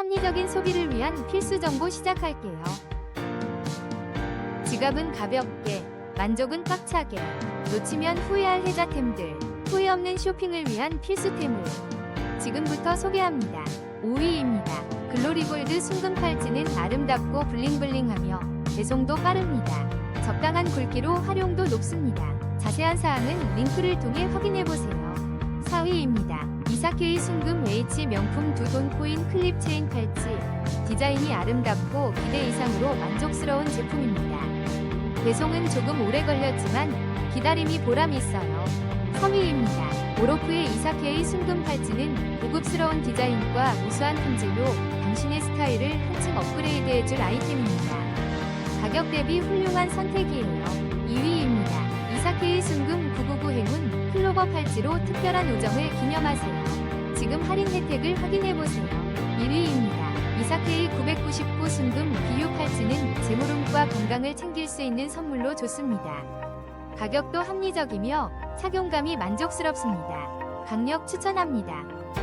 합리적인 소비를 위한 필수 정보 시작할게요. 지갑은 가볍게, 만족은 꽉차게, 놓치면 후회할 혜자템들, 후회 없는 쇼핑을 위한 필수템을 지금부터 소개합니다. 5위입니다. 글로리골드 순금 팔찌는 아름답고 블링블링하며 배송도 빠릅니다. 적당한 굵기로 활용도 높습니다. 자세한 사항은 링크를 통해 확인해보세요. 4위입니다. 이사케이 순금 H 명품 두 돈 코인 클립 체인 팔찌. 디자인이 아름답고 기대 이상으로 만족스러운 제품입니다. 배송은 조금 오래 걸렸지만 기다림이 보람 있어요. 3위입니다. 오로프의 이사케이 순금 팔찌는 고급스러운 디자인과 우수한 품질로 당신의 스타일을 한층 업그레이드해줄 아이템입니다. 가격 대비 훌륭한 선택이에요. 클로버 팔찌로 특별한 우정을 기념하세요. 지금 할인 혜택을 확인해보세요. 1위입니다. 이사케이 999 순금 비유 팔찌는 재물운과 건강을 챙길 수 있는 선물로 좋습니다. 가격도 합리적이며 착용감이 만족스럽습니다. 강력 추천합니다.